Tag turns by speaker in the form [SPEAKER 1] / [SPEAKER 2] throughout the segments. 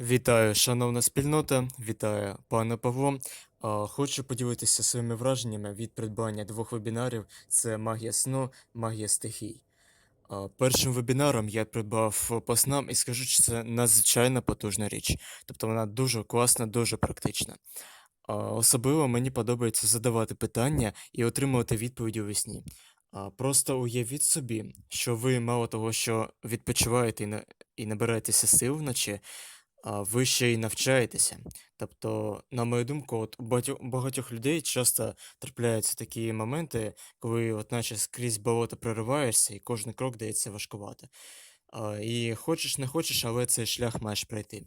[SPEAKER 1] Вітаю, шановна спільнота, вітаю, пане Павло. Хочу поділитися своїми враженнями від придбання двох вебінарів: це магія сну, магія стихій. Першим вебінаром я придбав по снам і скажу, що це надзвичайно потужна річ. Тобто вона дуже класна, дуже практична. Особливо мені подобається задавати питання і отримувати відповіді у вісні. А, Просто уявіть собі, що ви мало того, що відпочиваєте і набираєтеся сил вночі, ви ще й навчаєтеся. Тобто, на мою думку, от у багатьох, багатьох людей часто трапляються такі моменти, коли, от наче скрізь болото прориваєшся, і кожен крок дається важкувато. І хочеш, не хочеш, але цей шлях маєш пройти.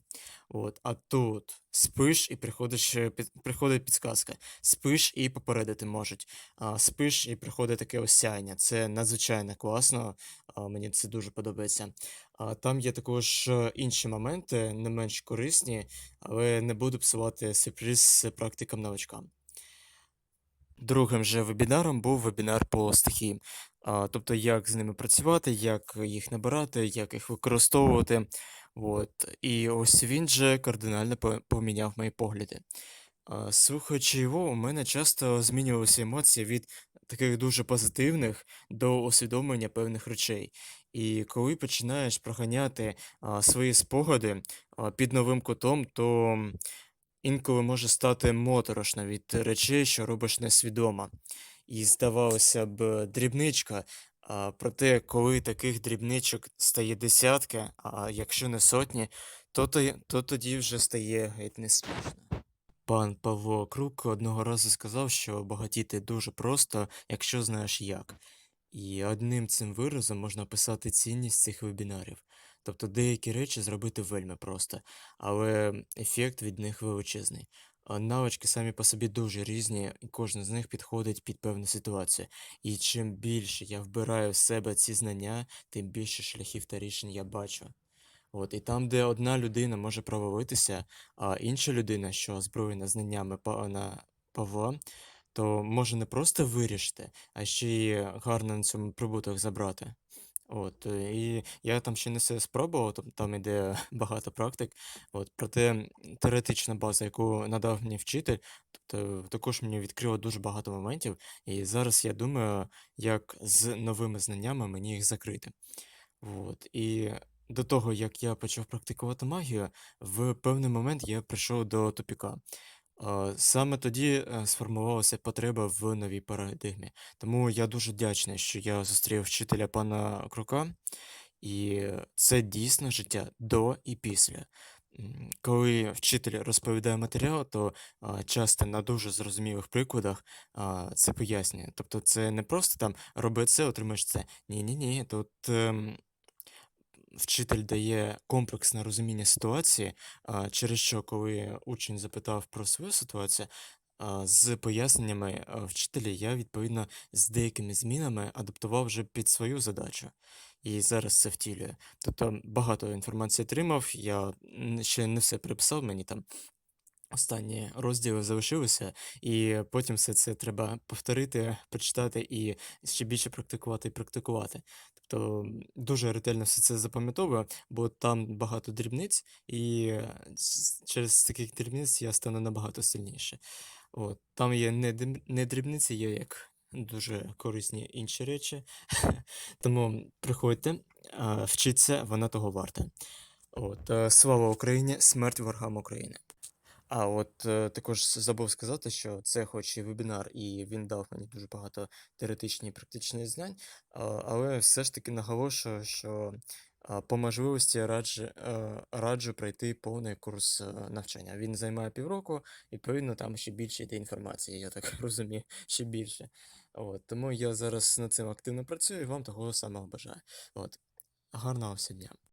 [SPEAKER 1] От. А тут спиш і приходиш, е, під, приходить підсказка. Спиш і попередити можуть. А, спиш і приходить таке осяяння. Це надзвичайно класно. А, мені це дуже подобається. А, там є також е, інші моменти, не менш корисні, але не буду псувати сюрприз практикам новачкам. Другим же вебінаром був вебінар по стихіям. А, тобто, як з ними працювати, як їх набирати, як їх використовувати. От. І ось він же кардинально поміняв мої погляди. А, Слухаючи його, у мене часто змінювалися емоції від таких дуже позитивних до усвідомлення певних речей. І коли починаєш проганяти а, свої спогади а, під новим кутом, то інколи може стати моторошно від речей, що робиш несвідомо. І здавалося б, дрібничка. А, проте, коли таких дрібничок стає десятки, а якщо не сотні, то, то, то тоді вже стає геть не смішно. Пан Павло Крук одного разу сказав, що багатіти дуже просто, якщо знаєш як. І одним цим виразом можна описати цінність цих вебінарів. Тобто деякі речі зробити вельми просто, але ефект від них величезний. Навички самі по собі дуже різні, і кожен з них підходить під певну ситуацію. І чим більше я вбираю в себе ці знання, тим більше шляхів та рішень я бачу. От, і там, де одна людина може провалитися, а інша людина, що озброєна знаннями пана Павла, то може не просто вирішити, а ще й гарно на цьому прибуток забрати. От, і я там ще не все спробував, там, там іде багато практик. От, проте теоретична база, яку надав мені вчитель, тобто також мені відкрила дуже багато моментів, і зараз я думаю, як з новими знаннями мені їх закрити. От. І до того, як я почав практикувати магію, в певний момент я прийшов до тупіка. А, Саме тоді е, сформувалася потреба в новій парадигмі. Тому я дуже вдячний, що я зустрів вчителя пана Крука, і це дійсно життя до і після. Коли вчитель розповідає матеріал, то а, часто на дуже зрозумілих прикладах а, це пояснює. Тобто це не просто там роби це, отримаєш це. Ні-ні-ні, тут ем, вчитель дає комплексне розуміння ситуації, через що, коли учень запитав про свою ситуацію, з поясненнями вчителя я відповідно з деякими змінами адаптував вже під свою задачу. І зараз це втілює. Тобто багато інформації отримав, я ще не все приписав, мені там останні розділи залишилися, і потім все це треба повторити, прочитати і ще більше практикувати і практикувати. Тобто дуже ретельно все це запам'ятовую, бо там багато дрібниць, і е, через таких дрібниць я стану набагато сильніше. От, там є не, дріб- дрібниці, є як дуже корисні інші речі. Тому приходьте, а, вчіться, вона того варта. От, е, слава Україні, смерть ворогам України. А от е, також забув сказати, що це хоч і вебінар, і він дав мені дуже багато теоретичних і практичних знань, а, але все ж таки наголошую, що а, по можливості раджу, е, раджу пройти повний курс е, навчання. Він займає півроку, відповідно, там ще більше йде інформації, я так розумію, ще більше. От, тому я зараз над цим активно працюю і вам того самого бажаю. От, гарного всім дня.